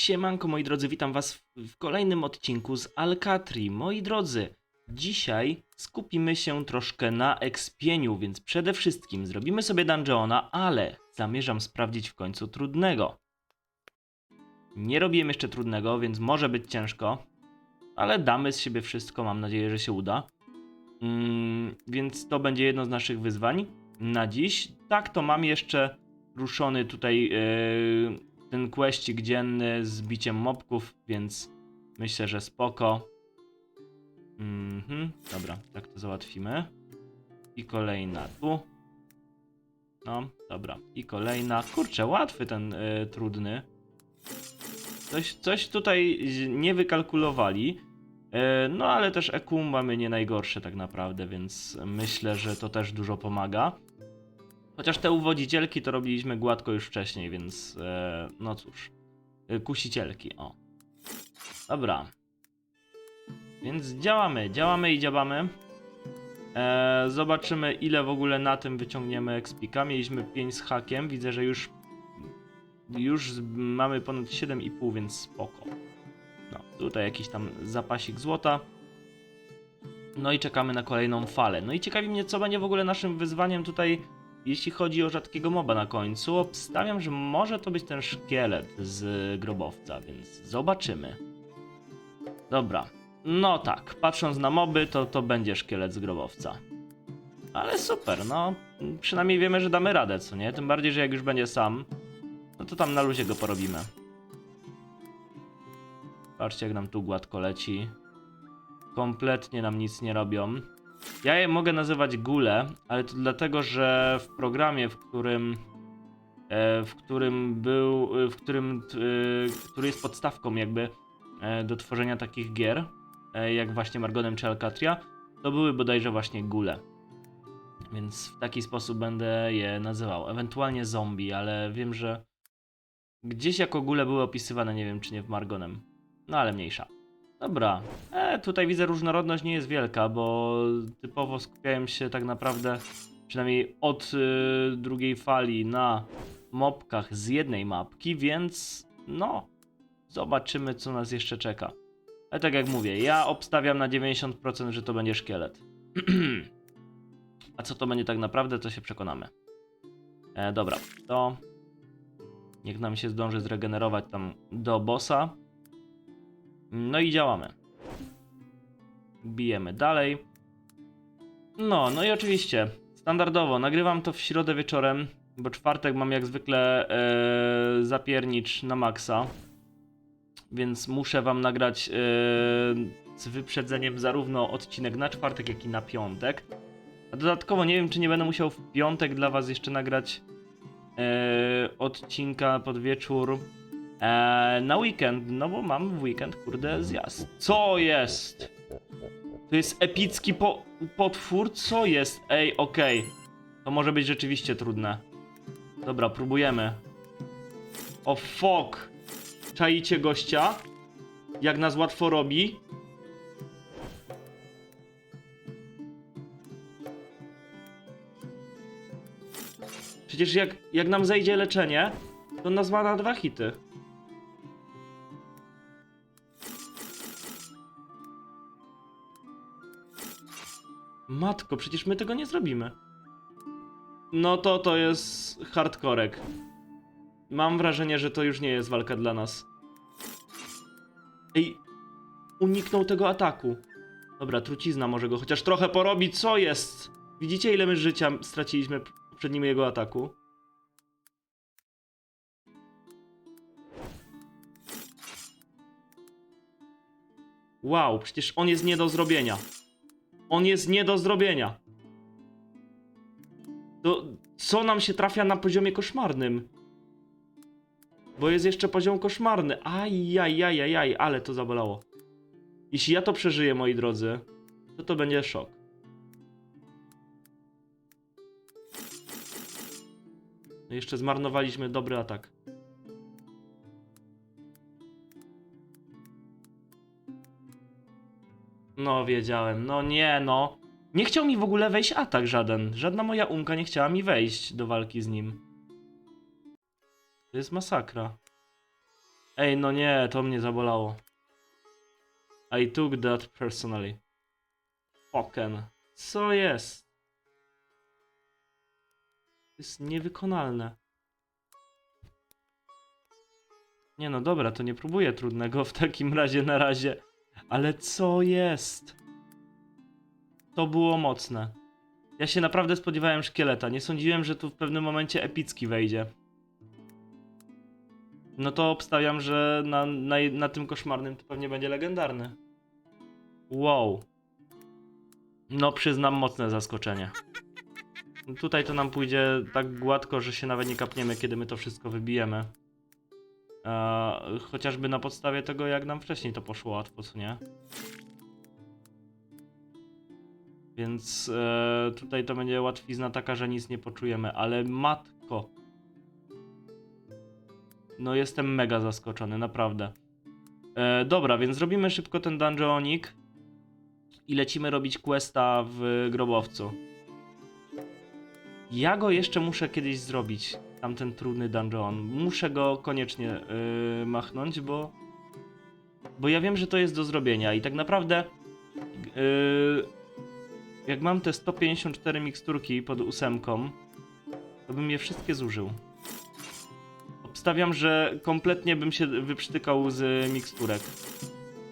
Siemanko moi drodzy, witam was w- kolejnym odcinku z Alcatri. Moi drodzy, dzisiaj skupimy się troszkę na ekspieniu, więc przede wszystkim zrobimy sobie dungeona, ale zamierzam sprawdzić w końcu trudnego. Nie robiłem jeszcze trudnego, więc może być ciężko, ale damy z siebie wszystko, mam nadzieję, że się uda. Mm, więc to będzie jedno z naszych wyzwań na dziś. Tak, to mam jeszcze ruszony tutaj yy, ten questik dzienny z biciem mobków, więc myślę, że spoko. Mhm, dobra, tak to załatwimy. I kolejna tu. No, dobra. I kolejna. Kurczę, łatwy ten y, trudny. Coś, coś tutaj nie wykalkulowali. Y, no, ale też EQ mamy nie najgorsze tak naprawdę, więc myślę, że to też dużo pomaga. Chociaż te uwodzicielki to robiliśmy gładko już wcześniej, więc e, no cóż. E, Kusicielki, o. Dobra. Więc działamy, działamy i działamy. E, zobaczymy ile w ogóle na tym wyciągniemy expika. Mieliśmy 5 z hakiem, widzę, że już już mamy ponad 7,5, więc spoko. No, tutaj jakiś tam zapasik złota. No i czekamy na kolejną falę. No i ciekawi mnie, co będzie w ogóle naszym wyzwaniem tutaj jeśli chodzi o rzadkiego moba na końcu, obstawiam, że może to być ten szkielet z grobowca, więc zobaczymy. Dobra. No tak, patrząc na moby, to to będzie szkielet z grobowca. Ale super, no. Przynajmniej wiemy, że damy radę, co nie? Tym bardziej, że jak już będzie sam, no to tam na luzie go porobimy. Patrzcie, jak nam tu gładko leci. Kompletnie nam nic nie robią. Ja je mogę nazywać gule, ale to dlatego, że w programie, w którym e, w którym był, e, w którym, e, który jest podstawką jakby do tworzenia takich gier, jak właśnie Margonem czy Alcatria, to były bodajże właśnie gule. Więc w taki sposób będę je nazywał. Ewentualnie zombie, ale wiem, że gdzieś jako gule były opisywane, nie wiem czy nie w Margonem. No ale mniejsza. Dobra, e, tutaj widzę różnorodność nie jest wielka, bo typowo skupiałem się tak naprawdę, przynajmniej od y, drugiej fali, na mopkach z jednej mapki, więc no, zobaczymy co nas jeszcze czeka. Ale tak jak mówię, ja obstawiam na 90%, że to będzie szkielet. A co to będzie tak naprawdę, to się przekonamy. E, dobra, to niech nam się zdąży zregenerować tam do bossa. No i działamy. Bijemy dalej. No, no i oczywiście, standardowo, nagrywam to w środę wieczorem, bo czwartek mam jak zwykle e, zapiernicz na maksa. Więc muszę wam nagrać e, z wyprzedzeniem zarówno odcinek na czwartek, jak i na piątek. A dodatkowo nie wiem, czy nie będę musiał w piątek dla was jeszcze nagrać e, odcinka pod wieczór Eee, na weekend, no bo mam w weekend, kurde, zjazd. Co jest? To jest epicki po potwór? Co jest? Ej, okej. To może być rzeczywiście trudne. Dobra, próbujemy. O fuck! Czaicie gościa? Jak nas łatwo robi? Przecież jak, jak nam zejdzie leczenie, to nas ma na dwa hity. Matko, przecież my tego nie zrobimy. No to to jest hardkorek. Mam wrażenie, że to już nie jest walka dla nas. Ej, uniknął tego ataku. Dobra, trucizna może go chociaż trochę porobi. Co jest? Widzicie, ile my życia straciliśmy p- poprzednim jego ataku? Wow, przecież on jest nie do zrobienia. On jest nie do zrobienia. To co nam się trafia na poziomie koszmarnym? Bo jest jeszcze poziom koszmarny. Ajajajajaj, ale to zabolało. Jeśli ja to przeżyję, moi drodzy, to to będzie szok. No jeszcze zmarnowaliśmy dobry atak. No, wiedziałem. No nie, no. Nie chciał mi w ogóle wejść atak żaden. Żadna moja umka nie chciała mi wejść do walki z nim. To jest masakra. Ej, no nie, to mnie zabolało. I took that personally. Fucking. Co jest? To jest niewykonalne. Nie no dobra, to nie próbuję trudnego w takim razie na razie. Ale co jest? To było mocne. Ja się naprawdę spodziewałem szkieleta. Nie sądziłem, że tu w pewnym momencie epicki wejdzie. No to obstawiam, że na, na, na tym koszmarnym to pewnie będzie legendarny. Wow. No przyznam mocne zaskoczenie. Tutaj to nam pójdzie tak gładko, że się nawet nie kapniemy, kiedy my to wszystko wybijemy. Eee, chociażby na podstawie tego, jak nam wcześniej to poszło łatwo, co nie? Więc e, tutaj to będzie łatwizna taka, że nic nie poczujemy, ale matko. No jestem mega zaskoczony, naprawdę. E, dobra, więc zrobimy szybko ten dungeonik i lecimy robić questa w grobowcu. Ja go jeszcze muszę kiedyś zrobić, tamten trudny dungeon. Muszę go koniecznie yy, machnąć, bo bo ja wiem, że to jest do zrobienia i tak naprawdę yy, jak mam te 154 miksturki pod ósemką, to bym je wszystkie zużył. Obstawiam, że kompletnie bym się wyprztykał z miksturek,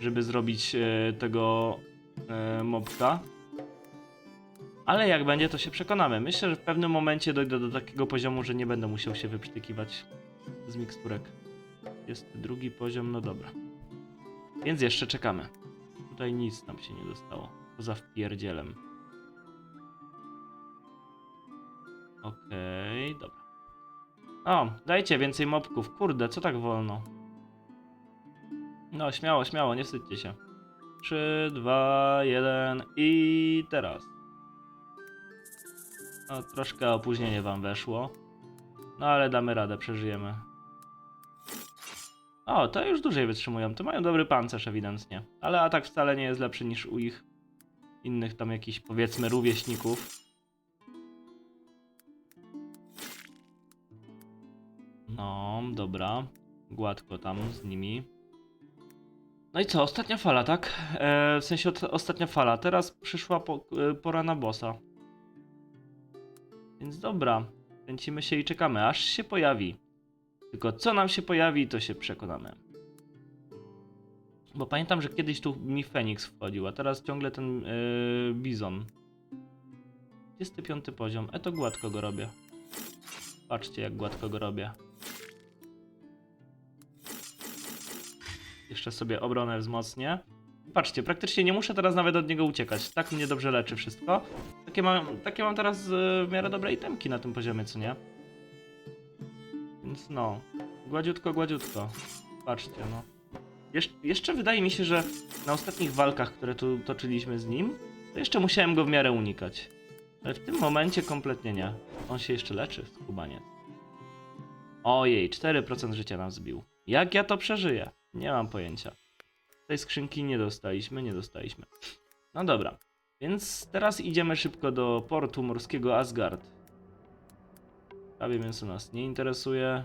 żeby zrobić e, tego e, mobka. Ale jak będzie, to się przekonamy. Myślę, że w pewnym momencie dojdę do takiego poziomu, że nie będę musiał się wyprztykiwać z miksturek. Jest drugi poziom, no dobra. Więc jeszcze czekamy. Tutaj nic nam się nie dostało. Poza wpierdzielem. Okej, dobra. O, dajcie więcej mobków. Kurde, co tak wolno? No, śmiało, śmiało, nie wstydźcie się. 3, 2, 1 i teraz. No, troszkę opóźnienie wam weszło. No, ale damy radę, przeżyjemy. O, to już dłużej wytrzymują. To mają dobry pancerz ewidentnie. Ale atak wcale nie jest lepszy niż u ich innych tam jakichś powiedzmy rówieśników. No, dobra. Gładko tam z nimi. No i co, ostatnia fala, tak? E, w sensie ostatnia fala. Teraz przyszła po, e, pora na bossa. Więc dobra, kręcimy się i czekamy, aż się pojawi. Tylko co nam się pojawi, to się przekonamy. Bo pamiętam, że kiedyś tu mi Feniks wchodził, a teraz ciągle ten yy, Bizon. 25 poziom, e to gładko go robię. Patrzcie jak gładko go robię. Jeszcze sobie obronę wzmocnię. Patrzcie, praktycznie nie muszę teraz nawet od niego uciekać. Tak mnie dobrze leczy wszystko. Takie mam, takie mam teraz yy, w miarę dobre itemki na tym poziomie, co nie? Więc no, gładziutko, gładziutko. Patrzcie, no. Jesz jeszcze wydaje mi się, że na ostatnich walkach, które tu toczyliśmy z nim, to jeszcze musiałem go w miarę unikać. Ale w tym momencie kompletnie nie. On się jeszcze leczy, skubaniec. Ojej, 4% życia nam zbił. Jak ja to przeżyję? Nie mam pojęcia. Tej skrzynki nie dostaliśmy, nie dostaliśmy. No dobra, więc teraz idziemy szybko do portu morskiego Asgard. Prawie mięso nas nie interesuje.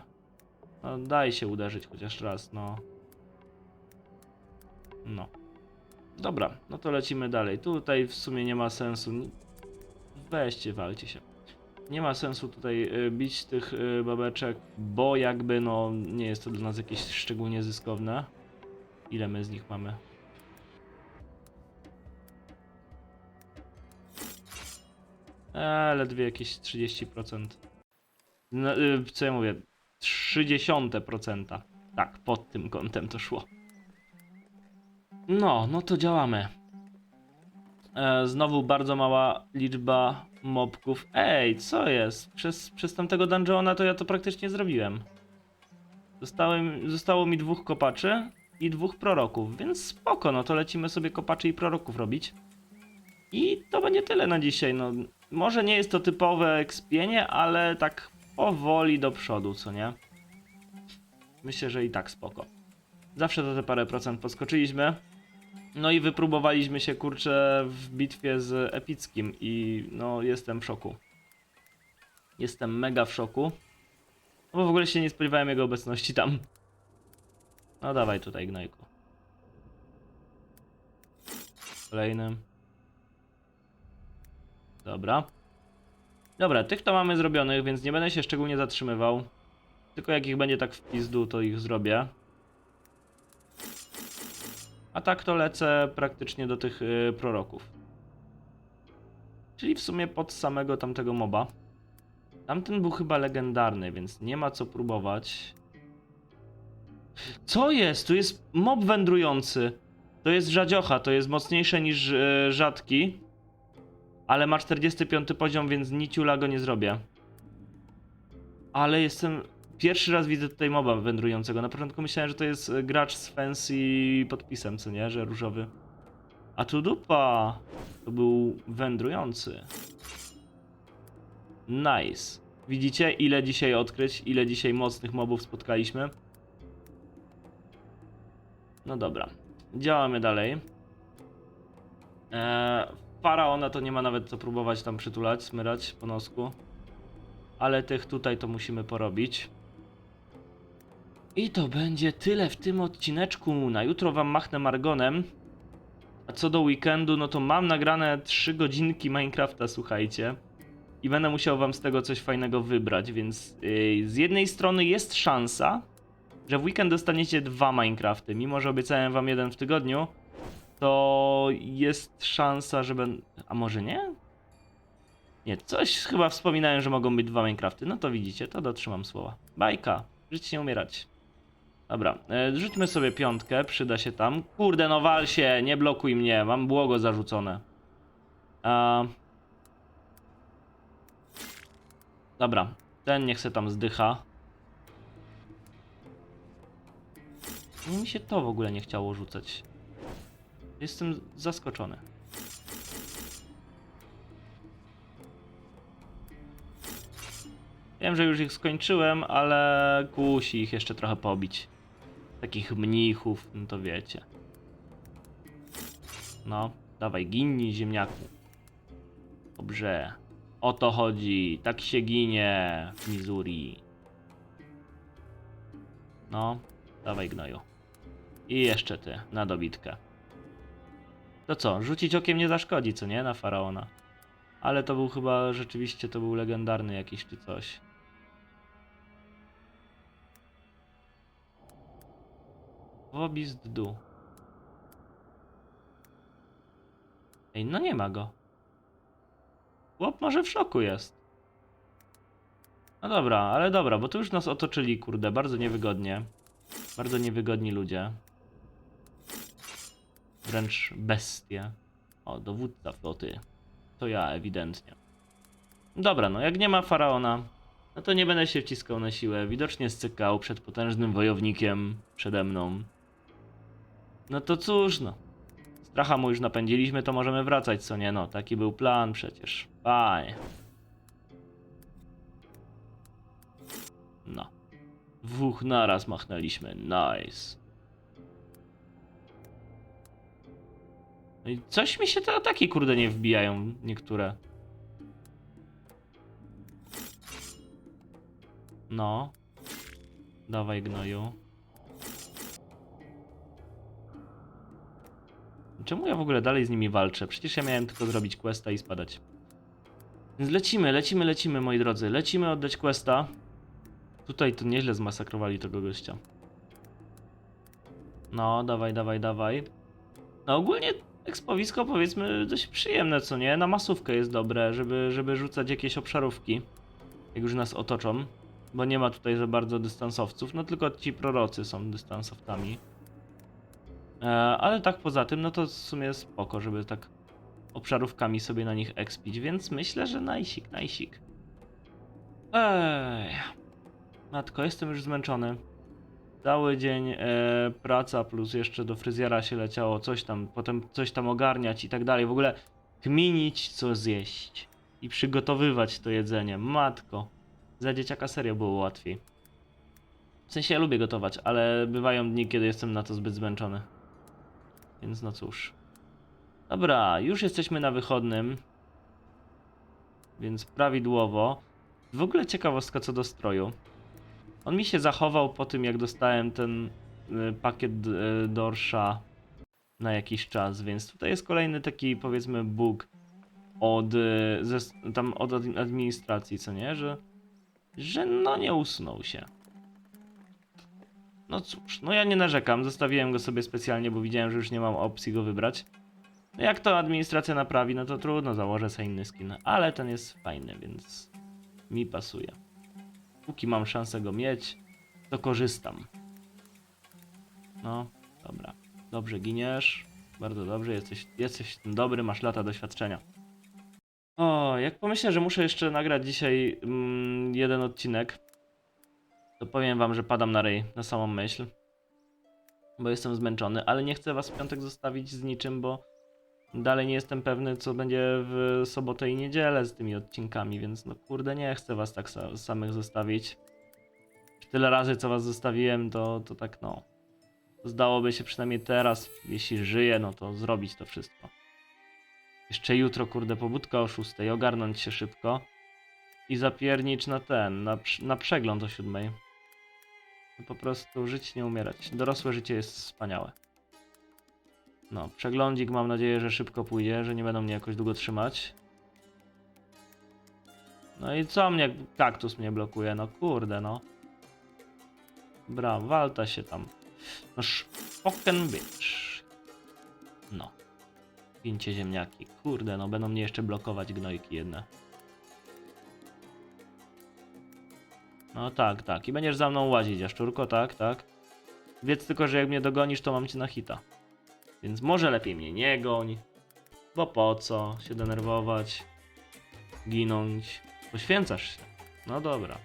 No, daj się uderzyć chociaż raz, no. No. Dobra, no to lecimy dalej. Tutaj w sumie nie ma sensu. Weźcie, walcie się. Nie ma sensu tutaj y, bić tych y, babeczek, bo jakby no nie jest to dla nas jakieś szczególnie zyskowne. Ile my z nich mamy? Eee, ledwie jakieś 30%. No, y, co ja mówię? 30%. Tak, pod tym kątem to szło. No, no to działamy. E, znowu bardzo mała liczba mobków. Ej, co jest? Przez, przez tamtego dungeona to ja to praktycznie zrobiłem. Zostałem, zostało mi dwóch kopaczy i dwóch proroków, więc spoko, no to lecimy sobie kopaczy i proroków robić. I to będzie tyle na dzisiaj, no. Może nie jest to typowe ekspienie, ale tak powoli do przodu, co nie? Myślę, że i tak spoko. Zawsze to te parę procent podskoczyliśmy. No i wypróbowaliśmy się, kurczę, w bitwie z Epickim i no jestem w szoku. Jestem mega w szoku. Bo w ogóle się nie spodziewałem jego obecności tam. No dawaj tutaj, gnojku. Kolejny. Dobra. Dobra, tych to mamy zrobionych, więc nie będę się szczególnie zatrzymywał. Tylko jak ich będzie tak w pizdu, to ich zrobię. A tak to lecę praktycznie do tych y, proroków. Czyli w sumie pod samego tamtego moba. Tamten był chyba legendarny, więc nie ma co próbować. Co jest? Tu jest mob wędrujący. To jest radziocha, to jest mocniejsze niż e, rzadki. Ale ma 45 poziom, więc niciula go nie zrobię. Ale jestem... Pierwszy raz widzę tutaj moba wędrującego. Na początku myślałem, że to jest e, gracz z fancy podpisem, co nie? Że różowy. A tu dupa! To był wędrujący. Nice. Widzicie, ile dzisiaj odkryć, ile dzisiaj mocnych mobów spotkaliśmy? No dobra. Działamy dalej. Eee, faraona to nie ma nawet co próbować tam przytulać, smyrać po nosku. Ale tych tutaj to musimy porobić. I to będzie tyle w tym odcineczku. Na jutro wam machnę Margonem. A co do weekendu, no to mam nagrane 3 godzinki Minecrafta, słuchajcie. I będę musiał wam z tego coś fajnego wybrać, więc yy, z jednej strony jest szansa, że w weekend dostaniecie dwa Minecrafty. Mimo, że obiecałem wam jeden w tygodniu, to jest szansa, że. A może nie? Nie, coś chyba wspominałem, że mogą być dwa Minecrafty. No to widzicie, to dotrzymam słowa. Bajka. Żyć nie umierać. Dobra, e, rzućmy sobie piątkę, przyda się tam. Kurde, no wal się, nie blokuj mnie, mam błogo zarzucone. A... Dobra, ten niech se tam zdycha. Nie mi się to w ogóle nie chciało rzucać. Jestem zaskoczony. Wiem, że już ich skończyłem, ale kusi ich jeszcze trochę pobić. Takich mnichów, no to wiecie. No, dawaj, ginni ziemniaku. Dobrze. O to chodzi. Tak się ginie w Missouri. No, dawaj gnoju. I jeszcze ty, na dobitkę. To co, rzucić okiem nie zaszkodzi, co nie? Na faraona. Ale to był chyba rzeczywiście, to był legendarny jakiś czy coś. Wobist du. Ej, no nie ma go. Chłop może w szoku jest. No dobra, ale dobra, bo tu już nas otoczyli, kurde, bardzo niewygodnie. Bardzo niewygodni ludzie. Wręcz bestie. O, dowódca floty. To ja, ewidentnie. Dobra, no jak nie ma faraona, no to nie będę się wciskał na siłę. Widocznie scykał przed potężnym wojownikiem przede mną. No to cóż, no. Stracha mu już napędziliśmy, to możemy wracać, co nie? No, taki był plan przecież. Panie. No. Dwóch naraz machnęliśmy. Nice. No coś mi się te ataki, kurde, nie wbijają niektóre. No. Dawaj gnoju. Czemu ja w ogóle dalej z nimi walczę? Przecież ja miałem tylko zrobić questa i spadać. Więc lecimy, lecimy, lecimy, moi drodzy. Lecimy oddać questa. Tutaj to nieźle zmasakrowali tego gościa. No, dawaj, dawaj, dawaj. No ogólnie ekspowisko powiedzmy dość przyjemne, co nie? Na masówkę jest dobre, żeby, żeby rzucać jakieś obszarówki. Jak już nas otoczą. Bo nie ma tutaj za bardzo dystansowców, no tylko ci prorocy są dystansowcami. E, ale tak poza tym, no to w sumie spoko, żeby tak obszarówkami sobie na nich expić, więc myślę, że najsik, najsik. Ej. Matko, jestem już zmęczony. Cały dzień e, praca plus jeszcze do fryzjera się leciało, coś tam, potem coś tam ogarniać i tak dalej. W ogóle kminić co zjeść i przygotowywać to jedzenie. Matko, za dzieciaka serio było łatwiej. W sensie ja lubię gotować, ale bywają dni, kiedy jestem na to zbyt zmęczony. Więc no cóż. Dobra, już jesteśmy na wychodnym. Więc prawidłowo. W ogóle ciekawostka co do stroju. On mi się zachował po tym, jak dostałem ten y, pakiet y, dorsza na jakiś czas, więc tutaj jest kolejny taki powiedzmy bóg od, y, ze, tam od ad- administracji, co nie, że, że no nie usunął się. No cóż, no ja nie narzekam, zostawiłem go sobie specjalnie, bo widziałem, że już nie mam opcji go wybrać. No jak to administracja naprawi, no to trudno, założę sobie inny skin, ale ten jest fajny, więc mi pasuje. Póki mam szansę go mieć, to korzystam. No, dobra. Dobrze giniesz. Bardzo dobrze, jesteś, jesteś dobry, masz lata doświadczenia. O, jak pomyślę, że muszę jeszcze nagrać dzisiaj mm, jeden odcinek, to powiem wam, że padam na ryj, na samą myśl. Bo jestem zmęczony, ale nie chcę was w piątek zostawić z niczym, bo dalej nie jestem pewny, co będzie w sobotę i niedzielę z tymi odcinkami, więc no kurde, nie chcę was tak sa samych zostawić. Tyle razy, co was zostawiłem, to, to tak no. Zdałoby się przynajmniej teraz, jeśli żyję, no to zrobić to wszystko. Jeszcze jutro, kurde, pobudka o 6, ogarnąć się szybko i zapiernicz na ten, na, na przegląd o 7. Po prostu żyć, nie umierać. Dorosłe życie jest wspaniałe. No, przeglądzik mam nadzieję, że szybko pójdzie, że nie będą mnie jakoś długo trzymać. No i co mnie, kaktus mnie blokuje, no kurde, no. Bra, walta się tam. No spoken bitch. No. Gincie ziemniaki. Kurde, no będą mnie jeszcze blokować gnojki jedne. No tak, tak. I będziesz za mną łazić, jaszczurko, tak, tak. Wiedz tylko, że jak mnie dogonisz, to mam cię na hita. Więc może lepiej mnie nie goń. Bo po co się denerwować, ginąć. Poświęcasz się. No dobra.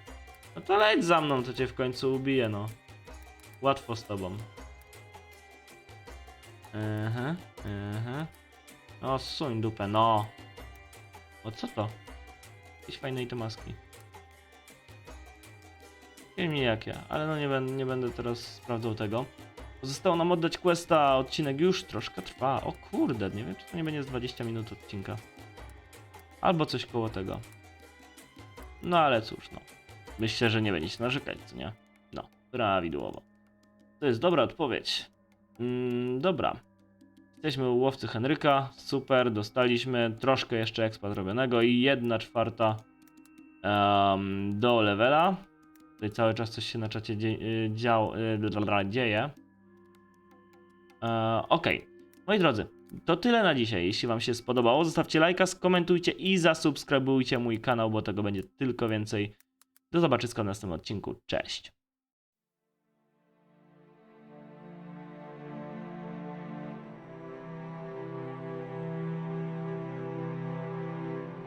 No to leć za mną, to cię w końcu ubiję, no. Łatwo z tobą. Aha, aha. O, suń dupę, no. O, co to? Jakieś fajne maski. Wiem nie jak ja, ale no nie, nie będę teraz sprawdzał tego. Zostało nam oddać questa, odcinek już troszkę trwa. O kurde, nie wiem czy to nie będzie z 20 minut odcinka. Albo coś koło tego. No ale cóż, no. Myślę, że nie będziecie narzekać, co nie? No, prawidłowo. To jest dobra odpowiedź. Mm, dobra. Jesteśmy u łowcy Henryka. Super, dostaliśmy troszkę jeszcze expa zrobionego i jedna czwarta em, do levela. Tutaj cały czas coś się na czacie dzie y, dział, y, dzieje. E, Okej, moi drodzy, to tyle na dzisiaj. Jeśli Wam się spodobało, zostawcie lajka, skomentujcie i zasubskrybujcie mój kanał, bo tego będzie tylko więcej. Do zobaczenia w następnym odcinku. Cześć.